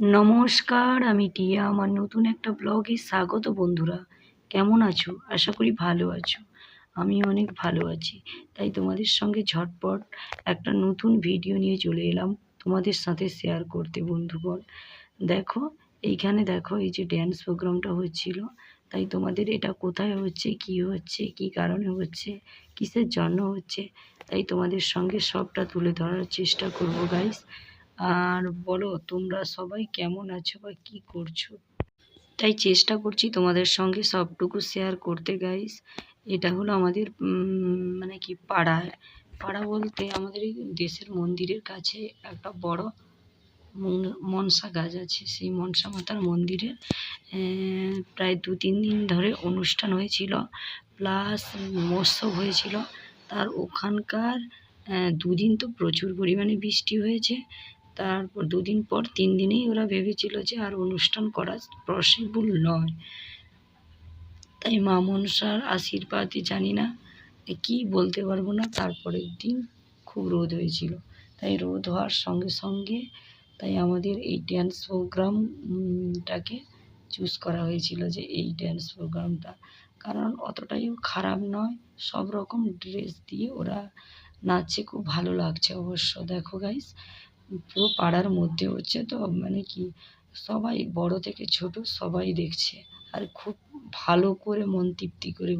নমস্কার, আমি টিয়া। আমার নতুন একটা ব্লগে স্বাগত বন্ধুরা। কেমন আছো? আশা করি ভালো আছো। আমি অনেক ভালো আছি। তাই তোমাদের সঙ্গে ঝটপট একটা নতুন ভিডিও নিয়ে চলে এলাম তোমাদের সাথে শেয়ার করতে, বন্ধুগণ। দেখো, এইখানে দেখো, এই যে ড্যান্স প্রোগ্রামটা হচ্ছিল। তাই তোমাদের এটা কোথায় হচ্ছে, কি হচ্ছে, কি কারণে হচ্ছে, কিসের জন্য হচ্ছে, তাই তোমাদের সঙ্গে সবটা তুলে ধরার চেষ্টা করব গাইস আর বলো, তোমরা সবাই কেমন আছো বা কী করছ? তাই চেষ্টা করছি তোমাদের সঙ্গে সবটুকু শেয়ার করতে গাইস এটা হলো আমাদের মানে কি পাড়ায় পাড়া বলতে আমাদের এই দেশের মন্দিরের কাছে একটা বড় মনসা গাছ আছে। সেই মনসা মাতার মন্দিরে প্রায় দু, তিন দিন ধরে অনুষ্ঠান হয়েছিল। প্লাস মৎসব হয়েছিল। তার ওখানকার দুদিন তো প্রচুর পরিমাণে বৃষ্টি হয়েছে। তারপর দুদিন পর তিন দিনেই ওরা ভেবেছিল যে আর অনুষ্ঠান করা পসিবল নয়। তাই মা মনসার আশীর্বাদে জানি না কী বলতে পারব না, তারপরের দিন খুব রোদ হয়েছিল। তাই রোদ হওয়ার সঙ্গে সঙ্গে তাই আমাদের এই ড্যান্স প্রোগ্রামটাকে চুজ করা হয়েছিল যে এই ড্যান্স প্রোগ্রামটা কারণ অতটাইও খারাপ নয়, সব রকম ড্রেস দিয়ে ওরা নাচছে খুব ভালো লাগছে অবশ্য। দেখো গাইস পুরো পাড়ার মধ্যে হচ্ছে তো মানে কি, সবাই বড় থেকে ছোট সবাই দেখছে। আর খুব ভালো করে মন তৃপ্তি করে।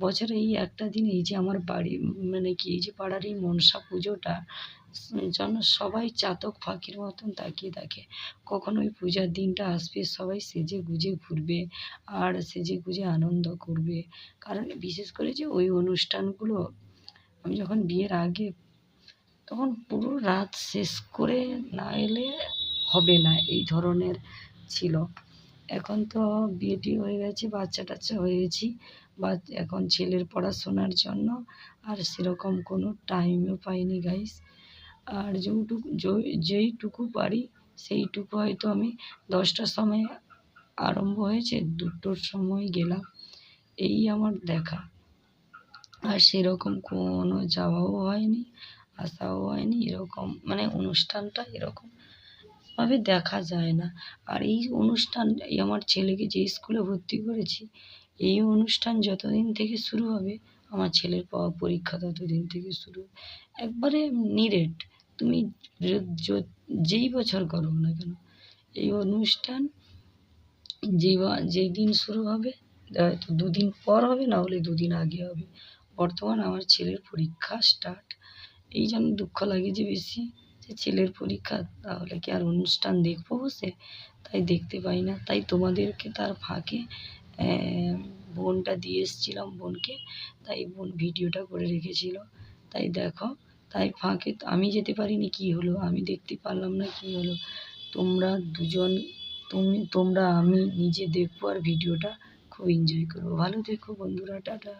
বছরে এই একটা দিন, এই যে আমার বাড়ি মানে কি, এই যে পাড়ার এই মনসা পুজোটা, যেন সবাই চাতক ফাঁকির মতন তাকিয়ে থাকে। কখন ওই পূজার দিনটা আসবে, সবাই সেজে গুজে ঘুরবে আর সেজে গুজে আনন্দ করবে। কারণ বিশেষ করে যে ওই অনুষ্ঠানগুলো, আমি যখন বিয়ের আগে তখন পুরো রাত শেষ করে না এলে হবে না, এই ধরনের ছিল। এখন তো বিয়ে টিয়ে হয়ে গেছে, বাচ্চা টাচ্চা হয়েছি বা এখন ছেলের পড়াশোনার জন্য আর সেরকম কোনো টাইমও পাইনি গাইস আর যেটুকু যেইটুকু পারি সেইটুকু হয়তো আমি দশটার সময় আরম্ভ হয়েছে, দুটোর সময় গেলাম। এই আমার দেখা। আর সেরকম কোনো যাওয়াও হয়নি। আসাও হয়নি, এরকম মানে অনুষ্ঠানটা এরকম ভাবে দেখা যায় না আর এই অনুষ্ঠান, এই আমার ছেলেকে যে স্কুলে ভর্তি করেছি, এই অনুষ্ঠান যতদিন থেকে শুরু হবে, আমার ছেলের প- পরীক্ষা ততদিন থেকে শুরু। একবারে নিরেট তুমি যেই বছর করো না কেন, এই অনুষ্ঠান যেই যেই দিন শুরু হবে হয়তো দুদিন পর হবে, না হলে দুদিন আগে হবে বর্তমান আমার ছেলের পরীক্ষা স্টার্ট এই জন্য দুঃখ লাগে যে বেশি যে ছেলের পরীক্ষা, তাহলে কি আর অনুষ্ঠান দেখব বসে? তাই দেখতে পাই না। তাই তোমাদেরকে তার ফাঁকে বোনটা দিয়ে এসেছিলাম বোনকে, তাই বোন ভিডিওটা করে রেখেছিল। তাই দেখো, তাই ফাঁকে আমি যেতে পারিনি, কি হলো? আমি দেখতে পারলাম না, কি হলো? তোমরা দুজন, তুমি, তোমরা আমি নিজে দেখব আর ভিডিওটা। খুব এনজয় করব। ভালো থেকো বন্ধুরা, টাটা।